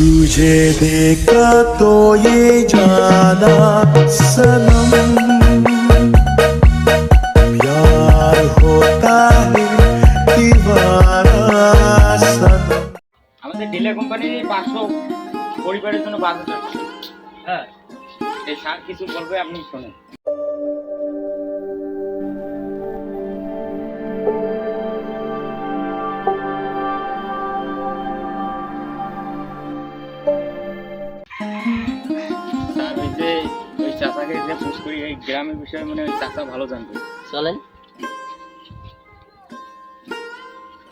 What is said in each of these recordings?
तुझे देखा तो ये जाना सनम प्यार होता है दीवाना सनम আমাদের ডিলে কোম্পানি পাঁচশো পরিবারের জন্য বাজেট আছে হ্যাঁ এই স্যার কিছু বলবে আপনি শোনেন গ্রামের বিষয়ে মানে ওই চাচা ভালো জানবে চলেন।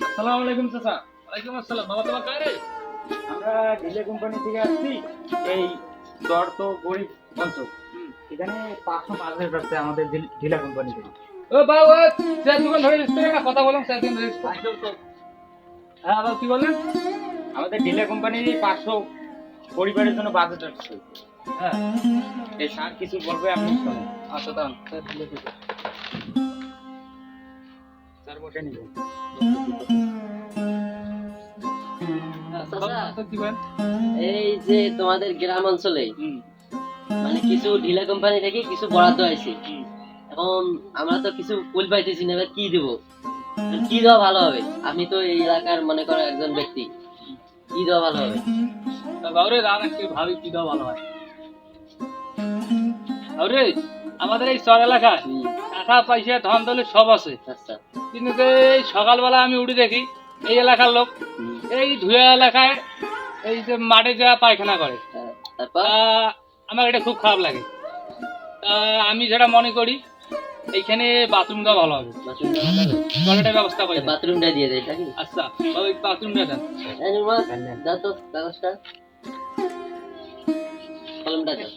আসসালামু আলাইকুম চাচা। ওয়ালাইকুম আসসালাম। বাবা তোমার কারে আমরা ডিলে কোম্পানি থেকে আসছি এই চর তো গরিব অঞ্চল এখানে পাঁচশো মাছ ধরতে আমাদের ডিল- কোম্পানি থেকে। ও বাবা চার দোকান ধরে না? কথা বললাম ধরে হ্যাঁ আবার কি বললেন? আমাদের ডিলে কোম্পানি পাঁচশো পরিবারের জন্য বাজেট আসছে। হ্যাঁ। এই কিছু বলবে আপনি? আচ্ছা স্যার বসে হ্যাঁ, বলেন? এই যে তোমাদের গ্রাম অঞ্চলে মানে কিছু ঢিলা কোম্পানি থেকে কিছু বরাদ্দ আছে। এখন আমরা তো কিছু ফুল পাইতেছি না এবার কি দেব? কি দেওয়া ভালো হবে? আমি তো এই এলাকার মনে করো একজন ব্যক্তি। কি দেওয়া ভালো হবে? বাবরে ভাবি কি দেওয়া ভালো হয়। বাবরে আমাদের এই চর এলাকায় হুম, টাকা পয়সা ধন দলে সব আছে। আচ্ছা। কিন্তু এই সকালবেলা আমি উঠে দেখি এই এলাকার লোক এই ধুয়া এলাকায় এই যে মাঠে যা পায়খানা করে হ্যাঁ, আমার এটা খুব খারাপ লাগে। তা আমি যেটা মনে করি এইখানে বাথরুমটা ভালো হবে? টয়লেটের ব্যবস্থা করে বাথরুমটা দিয়ে দেয় আচ্ছা ওই বাথরুমটা দেন। এই দাও তো কাগজটা। কলমটা দাও।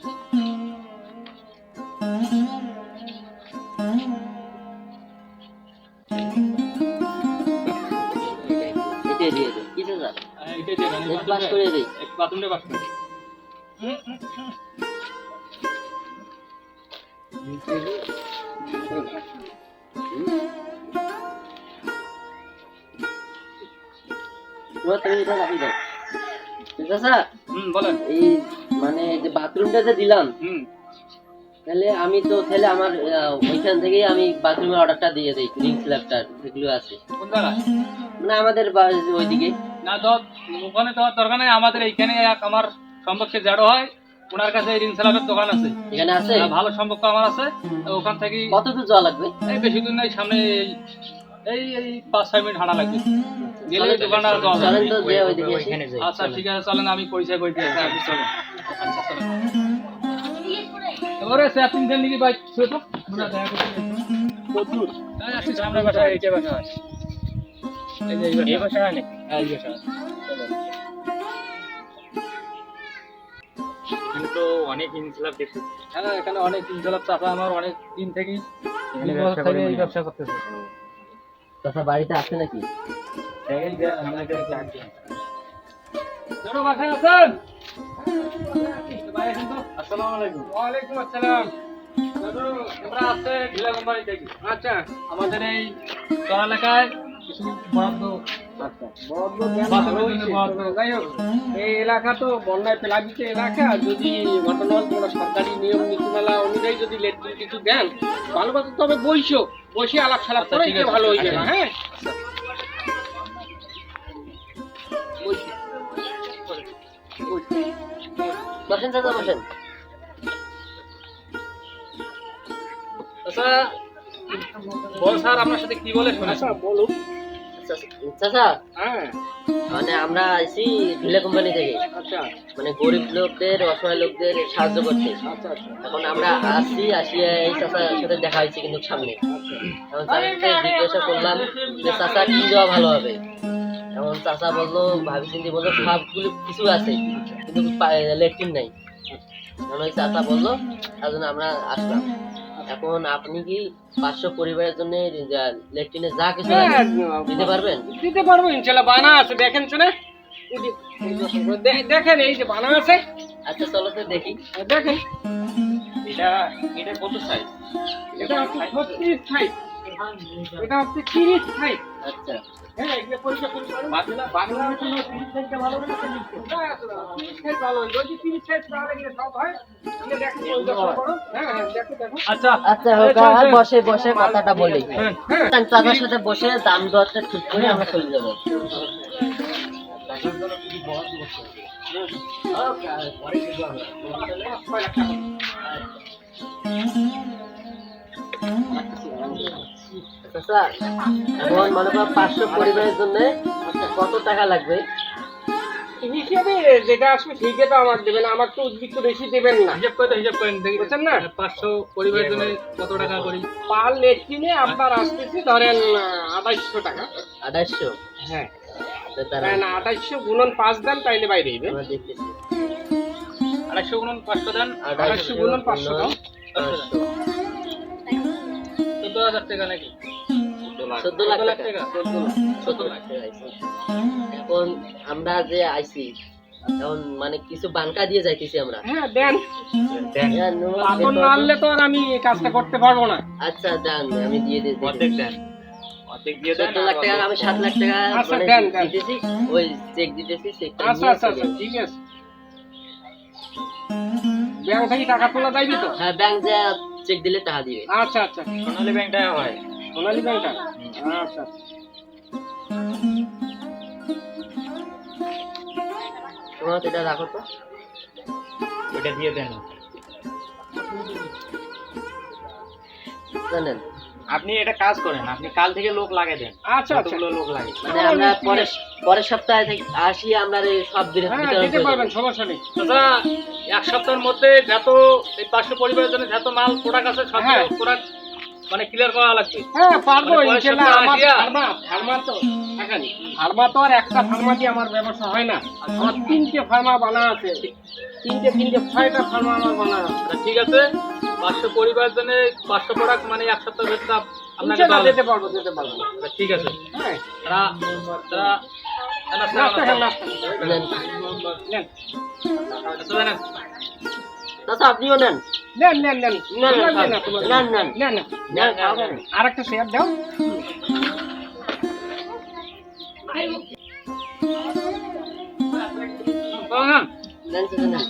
করে দেই। বাথরুমটা করে। বলেন। এই মানে যে বাথরুমটা যে দিলাম হুম। তাহলে আমি তো তাহলে আমার ওইখান থেকেই আমি বাথরুমের অর্ডারটা দিয়ে দিই রিং স্ল্যাবটার যেগুলো আছে। কোন জায়গায় মানে আমাদের ওইদিকে। না তো ওখানে তো দরকার নেই আমাদের এইখানে এক আমার সম্পর্কে জেডো হয় ওনার কাছে রিং সালামের দোকান আছে। এখানে আছে? ভালো সম্পর্ক আমার আছে তো ওখান থেকে কত দূর যাওয়া লাগবে? এই বেশি দূর নাই সামনে এই- এই পাঁচ ছয় মিনিট হাঁটা লাগবে। গেলে দোকানটা যাওয়া যাবে। আচ্ছা ঠিক আছে চলেন আমি পরিচয় করে দিই আচ্ছা চলেন। আচ্ছা চলেন এবারে সে আপনি দেন নাকি শুয়ে তো আমরা দেখা করতে প্রচুর। হ্যাঁ আসছি সামনে বাসা বাসা এই যে এই এই বাসা হ্যাঁ এই বাসা কিন্তু অনেক ইনসালাপ দেখছি। হ্যাঁ এখানে অনেক ইনশাল্লাহ চাপা আমার অনেক দিন থেকেই এই ব্যবসা করতেছে। বাড়িতে আছে নাকি? বাসায় আছেন? আচ্ছা আমাদের এই এলাকায় কিছু বরাদ্দ বাথরুমের জন্য বরাদ্দ যাই হোক এই এলাকা তো বন্যায় প্লাবিত এলাকা। যদি ঘটনা কোনো সরকারি নিয়ম নীতিমালা অনুযায়ী যদি লেট্রিন কিছু দেন ভালো কথা তবে বইসো বসে আলাপ সালাপ করে। ভালো না আচ্ছা। হ্যাঁ? বসেন চাচা বসেন। আচ্ছা বল স্যার আপনার সাথে কি বলে শুনে আচ্ছা বলুন। চাচা- হ্যাঁ। মানে আমরা আইছি ঢিলা কোম্পানি থেকে। আচ্ছা। মানে গরিব লোকদের অসহায় লোকদের সাহায্য করতে। আচ্ছা আচ্ছা। এখন আমরা আসছি আসিয়া এই চাচার সাথে দেখা হয়েছে কিন্তু সামনে। এখন জিজ্ঞাসা করলাম যে চাচা কি দেওয়া ভালো হবে? এখন চাচা বলল ভাবি চিন্তি বলল সবগুলো কিছু আছে কিন্তু লেট্রিন নাই। এখন ওই চাচা বলল তার জন্য আমরা আসলাম। এখন আপনি কি পাঁচশো পরিবারের জন্য লেট্রিনে যা কিছু হ্যাঁ, দিতে পারবেন? দিতে পারব ইনশাল্লাহ বানা আছে দেখেন শুনে। দেখেন এই যে বানা আছে। আচ্ছা চলো তো দেখি। দেখেন। এটা এটা কত সাইজ এটা হচ্ছে ছত্রিশ সাইজ এটা হচ্ছে তিরিশ সাইজ আচ্ছা। হ্যাঁ এগুলো পরীক্ষা করে বাংলা বাংলা কোনো তিরিশ সাইজটা ভালো হবে না চল্লিশ সাইজ? তিরিশ সাইজ ভালো হয় যদি তিরিশ সাইজ তাহলে গিয়ে সব হয় হ্যাঁ হ্যাঁ দেখো দেখো। আচ্ছা। আচ্ছা হোকা বসে বসে কথাটা বলি। হ্যাঁ। চাচার সাথে বসে দাম দরটা ঠিক করে আমরা চলে যাব। চাচা এখন মনে করো পাঁচশো পরিবারের জন্য কত টাকা লাগবে? হিসেবে যেটা আসবে ঠিকই তো আমার দেবেন আমার তো উদ্বৃত্ত বেশি দেবেন না। হিসাব করে হিসাব করেন না? পাঁচশো পরিবারের জন্য কত টাকা করি? পার লেট কিনে আপনার আসতেছে ধরেন আঠাইশশো টাকা। আঠাশশো হ্যাঁ। তারা না আঠাইশশো গুণন পাঁচ দেন তাইলে বাইরে আড়াইশো গুণন পাঁচশো দেন আড়াইশো গুণন পাঁচশো দাও। হাজার টাকা নাকি? চোদ্দ লাখ টাকা। চোদ্দ লাখ। টাকা এখন আমরা যে আইছি এখন মানে কিছু বানকা দিয়ে যাইতেছি আমরা। হ্যাঁ দেন। হ্যাঁ, না আনলে তো আর আমি কাজটা করতে পারব না। আচ্ছা দেন আমি দিয়ে দিচ্ছি অর্ধেক দেন। অর্ধেক দিয়ে দেন চোদ্দ লাখ টাকা আমি সাত লাখ টাকা আচ্ছা, মানে দেন। দিতেছি ওই চেক দিতেছি আচ্ছা আচ্ছা আচ্ছা ঠিক আছে। ব্যাংক থেকে টাকা তোলা যাইবে তো? হ্যাঁ ব্যাংক যা চেক দিলে টাকা দিবে। আচ্ছা আচ্ছা। সোনালী ব্যাংকটা হয়। সোনালী ব্যাংকটা? আচ্ছা তোমার এটা রাখো তো। এটা দিয়ে দেন। জানেন? আপনি এটা কাজ করেন আপনি কাল থেকে লোক লাগে দেন আচ্ছা আচ্ছা লোক লাগে মানে আমরা পরের পরের সপ্তাহে থেকে আসি আমরা এই সব হ্যাঁ দিতে পারবেন সমস্যা নেই দাদা এক সপ্তাহের মধ্যে যত এই পাঁচশো পরিবারের জন্য যত মাল প্রোডাক্ট আছে সব হ্যাঁ। প্রোডাক্ট মানে ক্লিয়ার করা লাগবে হ্যাঁ পারব মানে সপ্তাহে আমার ফার্মা ফার্মা তো থাকেন ফার্মা তো আর একটা ফার্মা দিয়ে আমার ব্যবসা হয় না আমার তিনটে ফার্মা বানা আছে তিনটে তিনটে ছয়টা ফার্মা আমার বানা আছে ঠিক আছে পাঁচশো পরিবারের জন্য পাঁচশো প্রোডাক্ট মানে এক সপ্তাহের ভেতরে আপনাকে দিতে পারব দিতে পারব। ঠিক আছে। হ্যাঁ। তারা তারা আচ্ছা আপনিও নেন। নেন নেন নেন। নেন, নেন, নেন, নেন। আর একটা শেয়ার দাও। হ্যাঁ নেন নেন।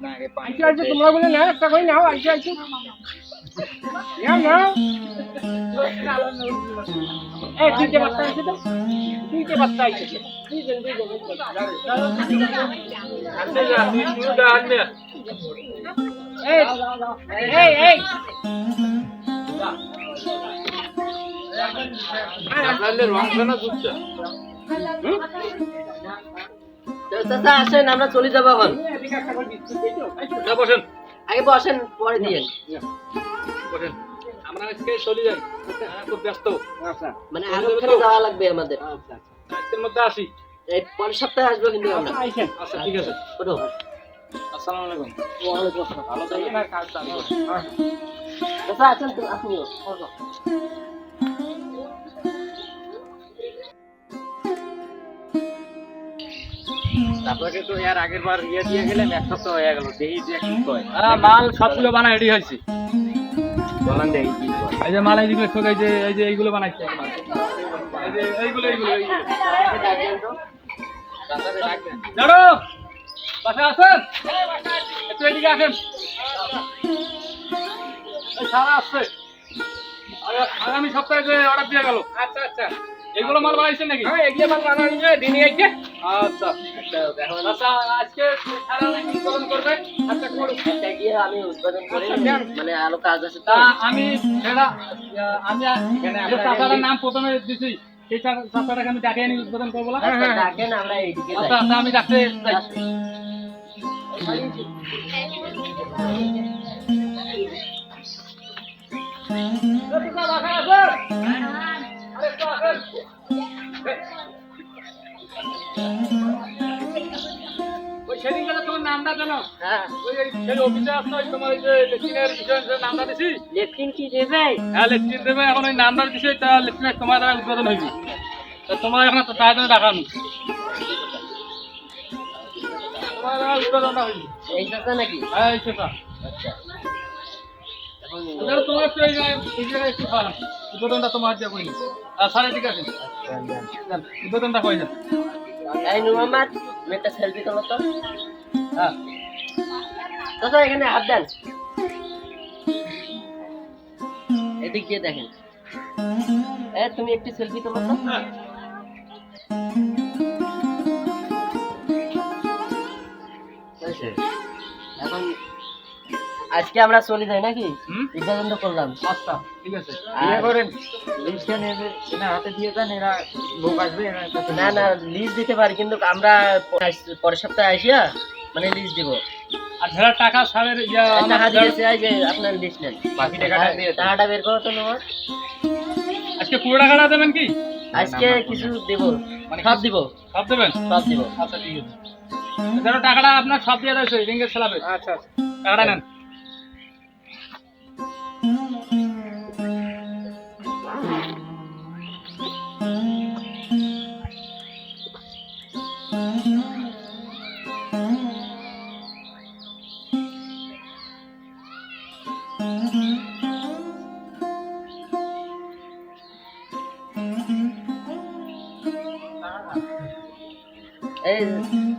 না আইসে আইসে তোমরা বলে নাও একটা করে নাও আইসে আইসে নাও নাও। এই তিনটে বাচ্চা আইসে তো। তিনটে বাচ্চা আইসে দুইজন দুইজন আনতে যা তুই তুই দা এই এই এই আপনাদের রং না দুধটা তো চাচা আসেন আমরা চলে যাব এখন। বসেন। আগে বসেন পরে দিয়েন বসেন। আমরা আজকে চলে যাই। হ্যাঁ, খুব ব্যস্ত। আচ্ছা। মানে আরও যাওয়া লাগবে আমাদের। আচ্ছা আজকের মধ্যে আসি। এই পরের সপ্তাহে আসব কিন্তু আমরা। আচ্ছা আচ্ছা ঠিক আছে। ওঠো। আসসালামু আলাইকুম। ওয়ালাইকুম আসসালাম। ভালো থাকেন আর কাজ চালু। চাচা আসেন তো আপনিও। আপনাকে তো এর আগের বার ইয়ে দিয়ে গেলাম এক সপ্তাহ হয়ে গেল দেখি যে কি কয়। হ্যাঁ মাল সবগুলো বানাই রেডি হয়েছে। বলেন দেখি কি কয়। এই যে মাল এইগুলো এই যে এই যে এইগুলো বানাইছে এই যে এইগুলো এইগুলো পাশে আসেন? একটু এদিকে আসেন। সারা আসছে। আগামী সপ্তাহে যে অর্ডার দিয়ে গেল। আচ্ছা আচ্ছা। এগুলো মাল বানাইছেন নাকি? হ্যাঁ এগিয়ে মাল বানানো যায় দিনে আইছে আচ্ছা আচ্ছা আজকে সারা উৎপাদন করবে? আচ্ছা গিয়ে আমি উৎপাদন করি। আচ্ছা, মানে কাজ আছে তা। আমি সেটা আমি যে চাচাটার নাম প্রথমে দিছি। সেই চাচাটাকে আমি ডাকে নিয়ে উদ্বোধন করব না? আচ্ছা, ডাকেন আমরা এইদিকে আচ্ছা আচ্ছা, আমি ডাকতে তোমার নামটা জানো হ্যাঁ ওই ওই অফিসে আসলো তোমার ওই যে লেট্রিনের ইন্স্যুরেন্সের নামটা দিছি লেফটিন কি দেবে? হ্যাঁ লেট্রিন দেবে। এখন ওই নামটা দিছি তা লেট্রিনের তোমার দ্বারা উদ্বোধন হয়েছে তা তোমার এখন তো তার জন্য ডাকানো তোমার দ্বারা উদ্বোধনটা হয়েছে এই চাচা নাকি? হ্যাঁ এই সেটা এখন তোমার একটু এই জায়গায় একটু খাওয়ান উদ্বোধনটা তোমার দিয়ে কইনি আর সাড়ে ঠিক আছে উদ্বোধনটা কই যান এই নূর মোহাম্মদ একটা সেলফি তোলো তো। হ্যাঁ। চাচা এখানে হাত দেন। এদিক দিয়ে দেখেন। এ তুমি একটি সেলফি তোলো তো। এখন আজকে আমরা চলে যাই নাকি? হুম? করলাম। আচ্ছা ঠিক আছে। আর- বিয়ে করেন। লিস্টটা নেবে এনার হাতে দিয়ে দেন এরা লোক আসবে না না লিজ দিতে পারি কিন্তু আমরা পরের সপ্তাহে আসিয়া মানে লিজ দিব। আর ঝেড়ার টাকা সারের ইয়া আমার টাকা ঝেড়ার- দিয়েছে এই যে আপনার লিস্ট নেন। বাকি টাকাটা দিয়ে টাকাটা বের করো তো তোমার আজকে পুরো টাকাটা দেবেন কি? আজকে কিছু দেব। মানে সব দিব। সব দেবেন? সব দিব। আচ্ছা ঠিক আছে। যেন টাকাটা আপনার সব দিয়ে দেয় রিঙ্গের খেলাবে। আচ্ছা আচ্ছা। টাকাটা নেন।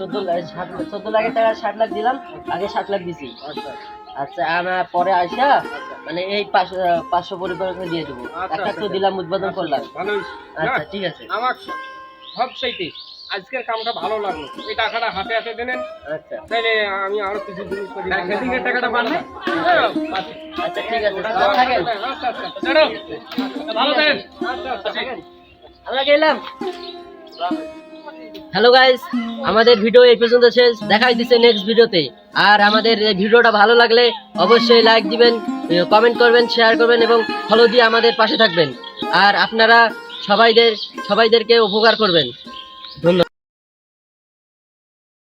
চোদ্দ লাখ চোদ্দ লাখের টাকা ষাট লাখ দিলাম আগে ষাট লাখ দিছি আচ্ছা আমরা পরে আসা মানে এই পাঁচশো পাঁচশো পরিবারকে দিয়ে দেবো আচ্ছা, একটা তো আচ্ছা। দিলাম উদ্বোধন করলাম আচ্ছা ঠিক আছে আমার সব সেইটি আজকের কামটা ভালো লাগল এই টাকাটা হাতে হাতে দিলেন আচ্ছা তাইলে আমি আরও কিছু জিনিস করি সেদিকের টাকাটা না আচ্ছা ঠিক আছে ভালো থাকেন আচ্ছা আচ্ছা চলো ভালো থাকেন আচ্ছা আচ্ছা আমরা গেলাম হ্যালো গাইস আমাদের ভিডিও এই পর্যন্ত শেষ। দেখাই দিচ্ছে নেক্সট ভিডিওতে আর আমাদের ভিডিওটা ভালো লাগলে অবশ্যই লাইক দিবেন কমেন্ট করবেন শেয়ার করবেন এবং ফলো দিয়ে আমাদের পাশে থাকবেন। আর আপনারা সবাইদের, সবাইদেরকে উপকার করবেন। ধন্যবাদ।